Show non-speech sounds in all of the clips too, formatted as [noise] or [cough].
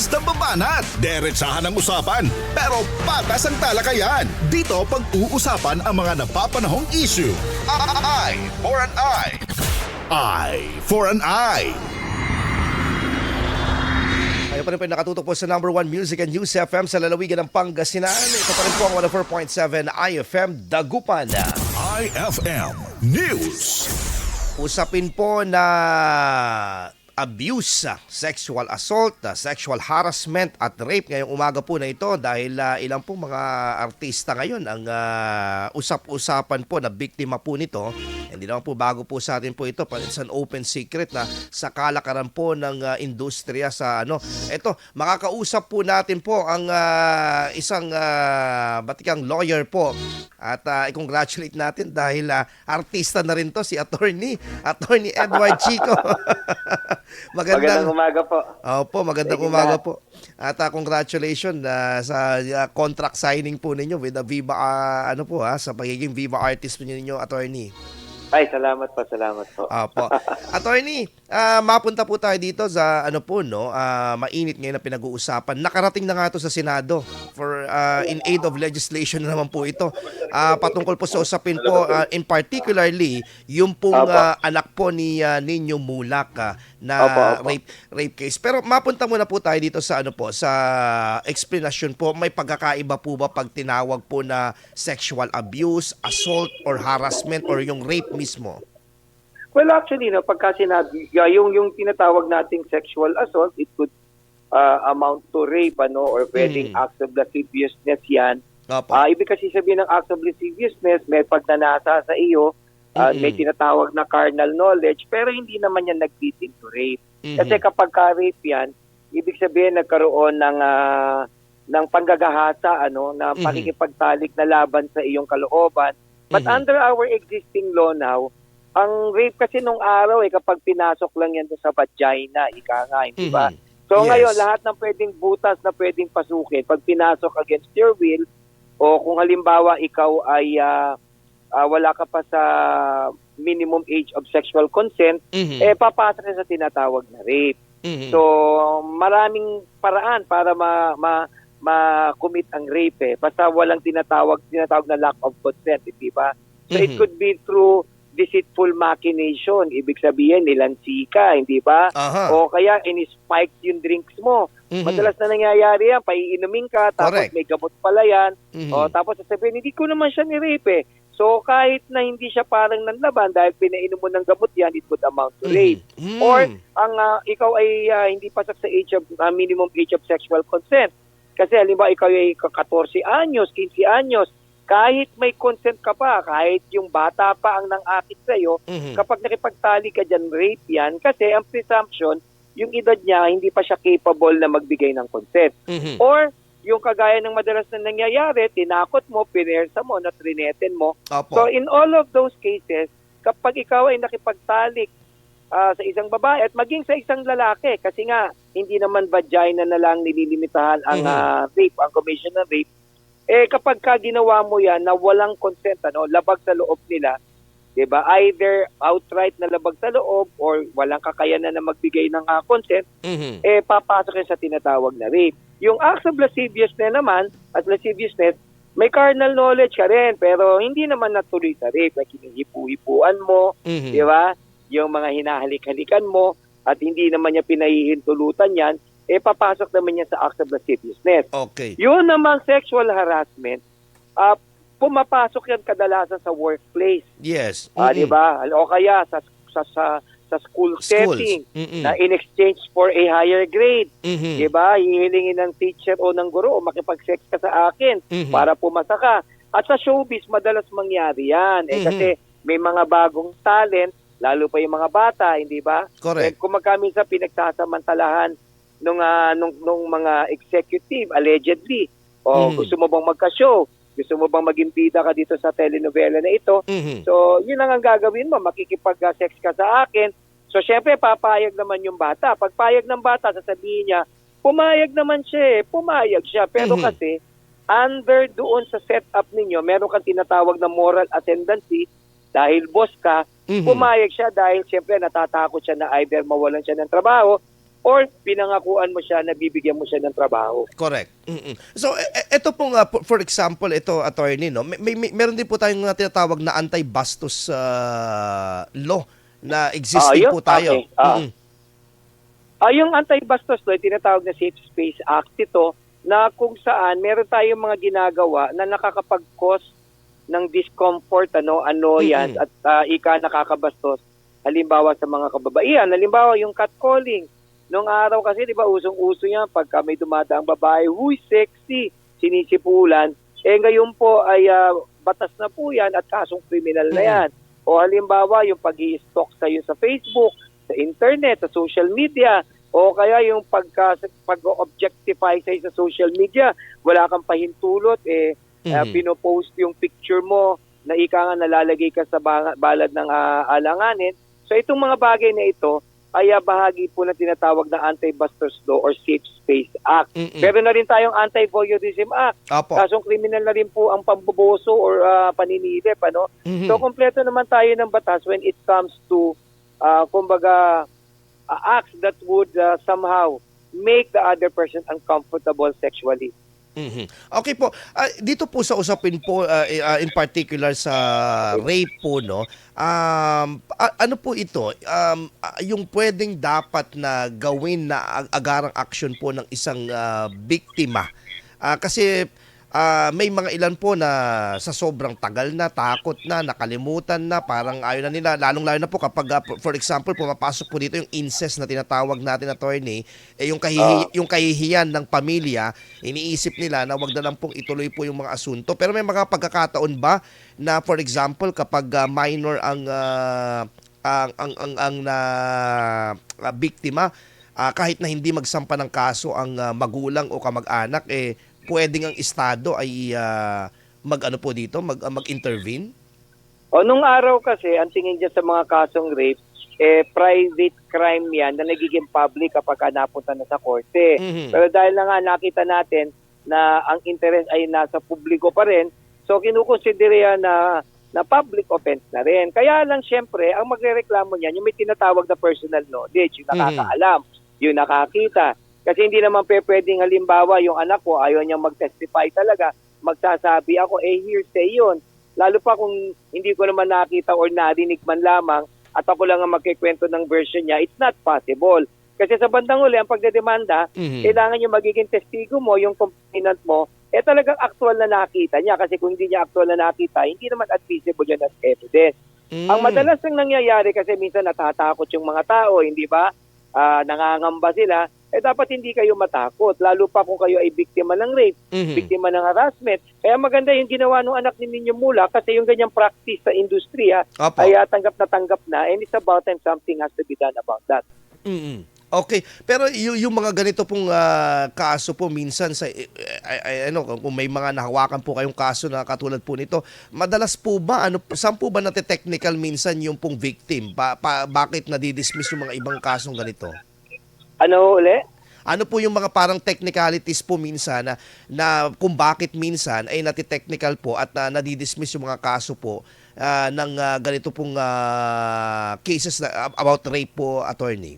Basta babanat, derechahan ang usapan, pero patas ang talakayan. Dito pag-uusapan ang mga napapanahong issue. Eye for an eye. Eye for an eye. Kayo pa rin po yung nakatutok po sa number one music and news FM sa lalawigan ng Pangasinan. Ito pa rin po ang 104.7 IFM Dagupan. IFM News. Usapin po na abuse, sexual assault, sexual harassment at rape ngayong umaga po na ito dahil ah, ilang po mga artista ngayon ang ah, usap-usapan po na biktima po nito. Hindi naman po bago po sa atin po ito, but it's an open secret na sa kalakaran po ng ah, industriya sa ano. Ito, makakausap po natin po ang ah, isang ah, batikang lawyer po at ah, i-congratulate natin dahil ah, artista na rin to si attorney, attorney Edward Chico. [laughs] Magandang umaga po. Opo, magandang Thank umaga Matt. po. At uh, congratulations ah, sa ah, contract signing po ninyo with the Viva ah, ano po ha, sa pagiging Viva artist po ninyo, attorney. Ay, salamat po, salamat po. Opo. [laughs] Attorney, ah, mapunta po tayo dito sa ano po no, ah, mainit ngayon na pinag-uusapan. Nakarating na nga to sa Senado for ah, in aid of legislation na naman po ito. Ah, patungkol po sa usapin po ah, in particularly yung pong ah, anak po ni ah, Ninyo Mulak ah, na Opo, opo. rape rape case. Pero mapunta muna po tayo dito sa ano po, sa explanation po. May pagkakaiba po ba pag tinawag po na sexual abuse, assault or harassment or yung rape mismo? Well, actually, no, pagka sinabi, yung, yung tinatawag nating sexual assault, it could uh, amount to rape, ano, or pwedeng Mm. acts of lasciviousness yan. Opo. Ah, ibig kasi sabihin ng acts of lasciviousness, may pagnanasa sa iyo, ah, Mm-mm. may tinatawag na carnal knowledge, pero hindi naman yan nag-lead rape. Mhm. Kasi kapag ka-rape yan, ibig sabihin nagkaroon ng ah, ng panggagahasa ano na Mhm. pakikipagtalik na laban sa iyong kalooban. But Mhm. under our existing law now, ang rape kasi nung araw eh kapag pinasok lang yan sa vagina, ika nga, hindi ba? Mhm. So Yes. ngayon lahat ng pwedeng butas na pwedeng pasukin pag pinasok against your will o kung halimbawa ikaw ay ah, ah, wala ka pa sa minimum age of sexual consent, Mhm. eh papasok na sa tinatawag na rape. Mhm. So, maraming paraan para ma ma ma-commit ang rape eh. Basta walang tinatawag tinatawag na lack of consent, di ba? So it Mhm. could be through deceitful machination. Ibig sabihin, nilansi ka, hindi ba? Aha. O kaya in-spike yung drinks mo. Mhm. Madalas na nangyayari yan, paiinumin ka, tapos Correct. may gamot pala yan. Mhm. O, tapos sasabihin, hindi ko naman siya ni-rape eh. So kahit na hindi siya parang nanlaban dahil pinainom mo ng gamot yan, it would amount to rape. Mhm. Or ang ah, ikaw ay ah, hindi pasak sa age of ah, minimum age of sexual consent. Kasi halimbawa ikaw ay ka- 14 anyos, 15 anyos, kahit may consent ka pa, kahit yung bata pa ang nang-akit sa'yo, Mhm. kapag nakipagtali ka dyan, rape yan. Kasi ang presumption, yung edad niya, hindi pa siya capable na magbigay ng consent. Mhm. Or yung kagaya ng madalas na nangyayari, tinakot mo, pinersa mo, natrineten mo, Opo. So in all of those cases, kapag ikaw ay nakipagtalik ah, sa isang babae at maging sa isang lalaki, kasi nga hindi naman vagina na lang nililimitahan ang Mhm. ah, rape, ang commission ng rape, eh kapag ka ginawa mo yan na walang consent, ano, labag sa loob nila, 'di ba? Either outright na labag sa loob or walang kakayanan na magbigay ng ah, consent, Mhm. eh papasok yan sa tinatawag na rape. Yung acts of lasciviousness naman, at lasciviousness, may carnal knowledge ka rin, pero hindi naman natuloy sa rape. Like hinihipu-hipuan mo, Mhm. di ba? Yung mga hinahalik-halikan mo, at hindi naman niya pinahihintulutan yan, eh papasok naman yan sa acts of lasciviousness. Okay. Yun namang sexual harassment, ah pumapasok yan kadalasan sa workplace. Yes. Ah, Mhm. di ba? O kaya sa sa sa, sa school Schools. setting Mhm. na in exchange for a higher grade. Mhm. Di ba? Hihilingin ng teacher o ng guro o makipag-sex ka sa akin Mhm. para pumasa ka. At sa showbiz, madalas mangyari yan. Eh, Mhm. Kasi may mga bagong talent, lalo pa yung mga bata, hindi ba? Eh, Correct. kung magkaminsan pinagsasamantalahan nung, ah, nung, nung mga executive, allegedly, o Mhm. gusto mo bang magka-show, gusto mo bang maging bida ka dito sa telenovela na ito, Mhm. So, yun lang ang gagawin mo, makikipag-sex ka sa akin. So, syempre, papayag naman yung bata. Pag payag ng bata, sasabihin niya, pumayag naman siya eh, pumayag siya. Pero Mhm. kasi, under doon sa setup ninyo, meron kang tinatawag na moral ascendancy, dahil boss ka, Mhm. pumayag siya dahil syempre natatakot siya na either mawalan siya ng trabaho or pinangakuan mo siya na bibigyan mo siya ng trabaho. Correct. Mm-mm. So e- e- ito pong uh, for- example ito attorney no, may, may, may- meron din po tayong tinatawag na anti-bastos uh, law na existing yun? po tayo. Okay. Ah. Mm-mm. Ah, yung anti-bastos law, tinatawag na Safe Space Act ito, na kung saan meron tayong mga ginagawa na nakakapag-cause ng discomfort, ano, annoyance, Mm-mm. at ah, ika nakakabastos. Halimbawa sa mga kababaihan, halimbawa yung catcalling. Noong araw kasi, di ba, usong-uso yan pagka may dumadaang babae, huy, sexy, sinisipulan. Eh ngayon po ay ah, batas na po yan at kasong kriminal na yan. O halimbawa yung pag stalk sa'yo sa Facebook, sa internet, sa social media, o kaya yung pagka, pag-objectify sa'yo sa social media, wala kang pahintulot, eh, uh, Mhm. pinopost yung picture mo na ika nga nalalagay ka sa ba- balad ng ah, alanganin. So itong mga bagay na ito ay ah, bahagi po na tinatawag na Anti-Busters Law or Safe Space Act. Mm-mm. Pero na rin tayong Anti-Voyeurism Act. Apo. Kasong kriminal na rin po ang pamboboso or ah, paninilip. Ano? Mhm. So kompleto naman tayo ng batas when it comes to uh, kumbaga uh, acts that would uh, somehow make the other person uncomfortable sexually. Mhm. Okay po. Ah, dito po sa usapin po eh, ah, in particular sa rape po no. Um a- ano po ito? Um ah, yung pwedeng dapat na gawin na ag- agarang action po ng isang ah, biktima. Ah, kasi ah, may mga ilan po na sa sobrang tagal na, takot na, nakalimutan na, parang ayaw na nila, lalong-lalo na po kapag, ah, for example, pumapasok po dito yung incest na tinatawag natin attorney, eh yung, kahihi- yung kahihiyan ng pamilya, iniisip nila na wag na lang pong ituloy po yung mga asunto. Pero may mga pagkakataon ba na for example kapag ah, minor ang ah, ang ang ang, ang na ah, biktima ah, kahit na hindi magsampa ng kaso ang ah, magulang o kamag-anak eh pwedeng ang estado ay ah, mag-ano po dito mag ah, mag-intervene. O nung araw kasi, ang tingin dyan sa mga kasong rape, eh, private crime yan na nagiging public kapag ka napunta na sa korte. Mhm. Pero dahil na nga nakita natin na ang interest ay nasa publiko pa rin, so kinukonsider yan na na public offense na rin. Kaya lang siyempre, ang magrereklamo niyan, yung may tinatawag na personal knowledge, yung nakakaalam, yung nakakita. Kasi hindi naman pe pwedeng halimbawa yung anak ko ayaw niyang mag-testify talaga, magsasabi ako, eh hearsay yun. Lalo pa kung hindi ko naman nakita or narinig man lamang at ako lang ang magkikwento ng version niya, it's not possible. Kasi sa bandang uli, ang pagdedemanda, Mhm. kailangan yung magiging testigo mo, yung complainant mo, eh talagang actual na nakita niya. Kasi kung hindi niya actual na nakita, hindi naman admissible yan as evidence. Ang Mm. madalas nang nangyayari kasi minsan natatakot yung mga tao, hindi ba? Ah, nangangamba sila. Eh dapat hindi kayo matakot, lalo pa kung kayo ay biktima ng rape, Mhm. biktima ng harassment. Kaya maganda yung ginawa ng anak ni ninyo mula kasi yung ganyang practice sa industriya Opo. ay ah, tanggap na tanggap na and it's about time something has to be done about that. mm Okay, pero y- yung mga ganito pong ah, kaso po minsan sa eh, ay- ay- ano kung may mga nahawakan po kayong kaso na katulad po nito, madalas po ba ano saan po ba nate-technical minsan yung pong victim? Pa, pa- bakit nadidismiss yung mga ibang kasong ganito? Ano uli? Ano po yung mga parang technicalities po minsan na, na kung bakit minsan ay nati-technical po at na nadidismiss yung mga kaso po ah, ng ah, ganito pong ah, cases na, about rape po, attorney?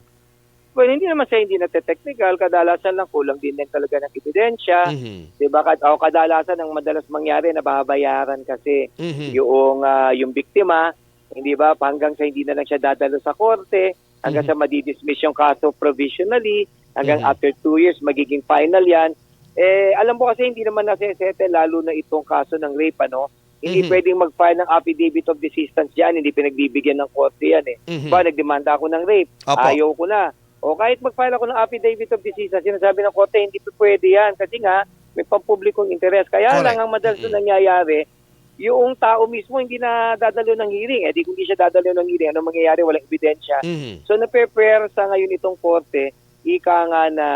Well, hindi naman sa hindi na-technical, kadalasan lang kulang din din talaga ng ebidensya. Mhm. 'Di ba? Kad o kadalasan ang madalas mangyari na babayaran kasi Mhm. yung ah, yung biktima, hindi ba? Hanggang sa hindi na lang siya dadalo sa korte, hanggang Mhm. sa madidismiss yung kaso provisionally, hanggang Mhm. after two years magiging final 'yan. Eh alam mo kasi hindi naman nasesete lalo na itong kaso ng rape ano. Hindi Mhm. pwedeng mag-file ng affidavit of desistance diyan, hindi pinagbibigyan ng korte 'yan eh. Mhm. Ba, nagdemanda ako ng rape. Opo. Ayaw ko na. O kahit mag-file ako ng affidavit of desistance, sinasabi ng korte, hindi pwede yan. Kasi nga, may pampublikong interes. Kaya Correct. lang, ang madalas Mm-mm. na nangyayari, yung tao mismo hindi na dadalo ng hearing. Eh di kung hindi siya dadalo ng hearing, ano mangyayari? Walang ebidensya. Mhm. So na-prepare sa ngayon itong korte, ika nga na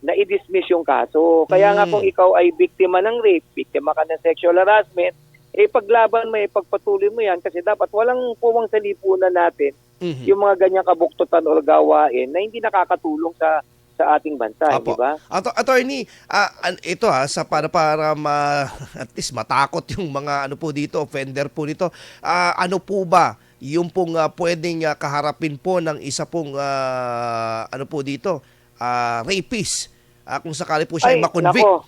na i-dismiss yung kaso. Kaya nga Mm. kung ikaw ay biktima ng rape, biktima ka ng sexual harassment, eh paglaban mo, eh pagpatuloy mo yan kasi dapat walang puwang sa lipunan natin Mhm. yung mga ganyang kabuktutan o gawain na hindi nakakatulong sa sa ating bansa, di ba? Ato, attorney, ah, an- ito ha, sa para para ma, [laughs] at least matakot yung mga ano po dito, offender po nito. Ah, ano po ba yung pong ah, pwedeng ah, kaharapin po ng isa pong ah, ano po dito, ah, rapist. Ah, kung sakali po siya ay makonvict. nako.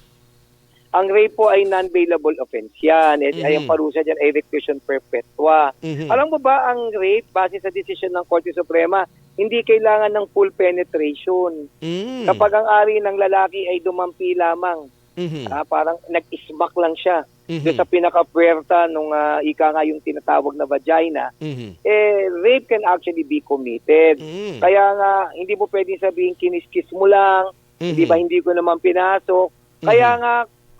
Ang rape po ay non-bailable offense yan. Eh, Ay, ang Mhm. parusa dyan ay reclusion perpetua. Mhm. Alam mo ba, ang rape, base sa desisyon ng Korte Suprema, hindi kailangan ng full penetration. Mm. Kapag ang ari ng lalaki ay dumampi lamang, Mhm. ah, parang nag-ismak lang siya Mhm. doon sa pinaka-puerta nung ah, ika nga yung tinatawag na vagina, Mhm. eh, rape can actually be committed. Mm. Kaya nga, hindi mo pwedeng sabihin kiniskis mo lang, Mhm. Di ba hindi ko naman pinasok? Kaya Mhm. nga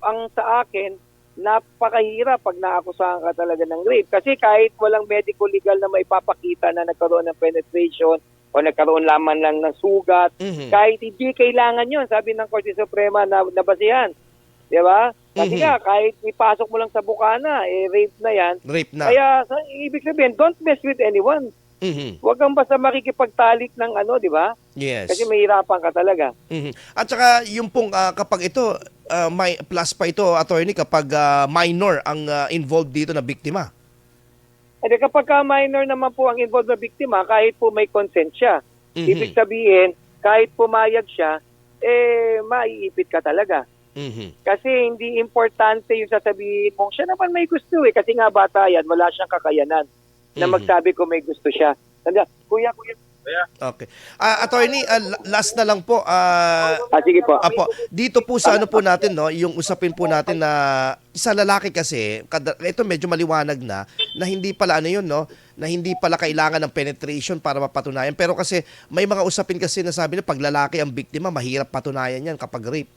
ang sa akin napakahirap pag naakusahan ka talaga ng rape kasi kahit walang medical legal na maipapakita na nagkaroon ng penetration o nagkaroon lamang lang ng sugat, Mhm. kahit hindi kailangan 'yon, sabi ng Korte Suprema na nabasihan. 'Di ba? Kasi Mhm. nga kahit ipasok mo lang sa bukana, eh rape na 'yan. Rape na. Kaya sa, ibig sabihin, don't mess with anyone. Mhm. Huwag kang basta makikipagtalik ng ano, 'di ba? Yes. Kasi mahirapan ka talaga. Mhm. At saka yung pong ah, kapag ito ah, may plus pa ito attorney kapag ah, minor ang ah, involved dito na biktima. Di kapag ka minor naman po ang involved na biktima, kahit po may consent siya, Mhm. ibig sabihin, kahit pumayag siya, eh, maiipit ka talaga. Mhm. Kasi hindi importante yung sasabihin mo, siya naman may gusto eh. Kasi nga bata yan, wala siyang kakayanan na Mhm. magsabi ko may gusto siya. Kuya, kuya. Okay. Ah, attorney, la- last na lang po ah, Ah, sige po. Apo, dito po sa ano po natin no, yung usapin po natin na sa lalaki kasi, kada, ito medyo maliwanag na na hindi pala ano yun no, na hindi pala kailangan ng penetration para mapatunayan. Pero kasi may mga usapin kasi na sabi na pag lalaki ang biktima, mahirap patunayan yan kapag rape.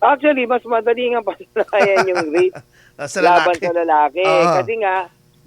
Actually, mas madali nga patunayan yung rape sa laban lalaki. sa lalaki. Oo. Kasi nga,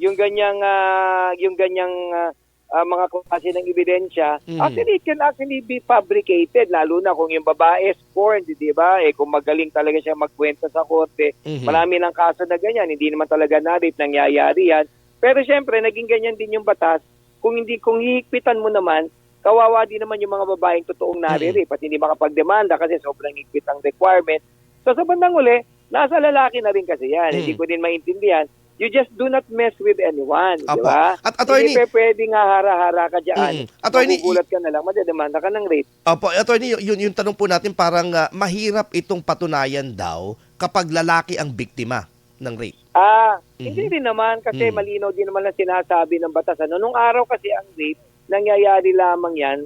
yung ganyang, ah, yung ganyang ah, ah, mga klase ng ebidensya, Mhm. actually, it can actually be fabricated, lalo na kung yung babae is scorned, di ba? Eh, kung magaling talaga siya magkwenta sa korte, Mhm. marami ng kaso na ganyan, hindi naman talaga na-rape, nangyayari yan. Pero syempre, naging ganyan din yung batas. Kung hindi, kung hihigpitan mo naman, kawawa din naman yung mga babaeng totoong nare-rape at hindi makapagdemanda kasi sobrang higpit ang requirement. So sa bandang uli, nasa lalaki na rin kasi yan. Mm. Hindi ko din maintindihan. You just do not mess with anyone, di Apo. ba? At attorney- Hindi pwede nga hara-hara ka dyan. Mm. Attorney, Magugulat ka na lang, madedemanda ka ng rape. Opo, attorney, yun, yung tanong po natin parang ah, mahirap itong patunayan daw kapag lalaki ang biktima ng rape. Ah, Mhm. hindi rin naman kasi Mhm. malinaw din naman ang sinasabi ng batas. Ano, nung araw kasi ang rape, nangyayari lamang yan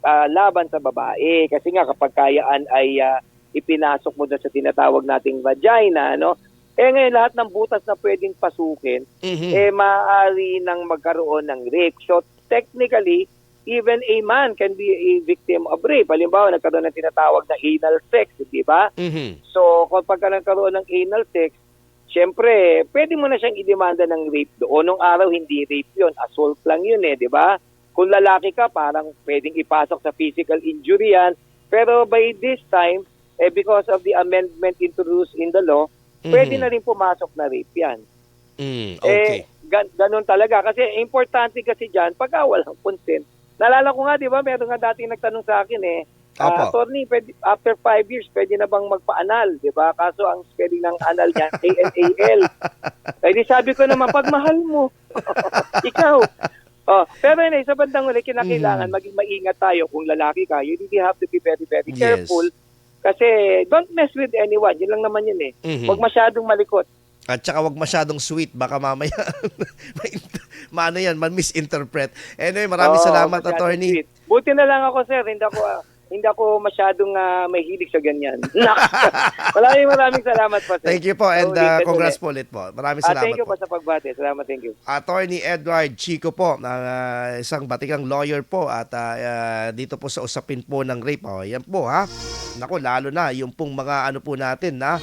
ah, laban sa babae. Kasi nga kapag kayaan ay ah, ipinasok mo doon sa tinatawag nating vagina, ano? Eh ngayon lahat ng butas na pwedeng pasukin, Mhm. eh maaari nang magkaroon ng rape. So technically, even a man can be a victim of rape. Halimbawa, nagkaroon ng tinatawag na anal sex, di ba? Mhm. So, kapag ka nagkaroon ng anal sex, syempre, pwede mo na siyang idemanda ng rape doon. Nung araw, hindi rape yun. Assault lang yun eh, di ba? Kung lalaki ka, parang pwedeng ipasok sa physical injury yan. Pero by this time, eh, because of the amendment introduced in the law, pwede Mhm. na rin pumasok na rape yan. Mm, okay. Eh, gan- ganun talaga. Kasi importante kasi dyan, pagka walang consent. Nalala ko nga, di ba, meron nga dating nagtanong sa akin eh. Ah, attorney, pwede, after five years, pwede na bang magpa-anal, di ba? Kaso ang spelling ng anal niya, [laughs] A-N-A-L. Eh di sabi ko naman, pag mahal mo, [laughs] ikaw. Oh, pero yun, eh, sa bandang uli, kinakailangan Mm. maging maingat tayo kung lalaki ka. You really have to be very, very Yes. careful. Kasi don't mess with anyone. Yun lang naman yun eh. Mhm. Huwag masyadong malikot. At saka wag masyadong sweet, baka mamaya [laughs] may- maano yan, man-misinterpret. Anyway, maraming salamat, attorney. sweet. Buti na lang ako, sir. Hindi ako, ah, hindi ako masyadong ah, mahilig sa ganyan. [laughs] [laughs] maraming maraming salamat po, sir. Thank you po and uh, congrats po ulit po. Maraming Ah, salamat thank you po. po sa pagbati. Salamat, thank you. Attorney Edward Chico po, uh, isang batikang lawyer po at uh, uh, dito po sa usapin po ng rape. Oh, yan po ha. Nako, lalo na yung pong mga ano po natin na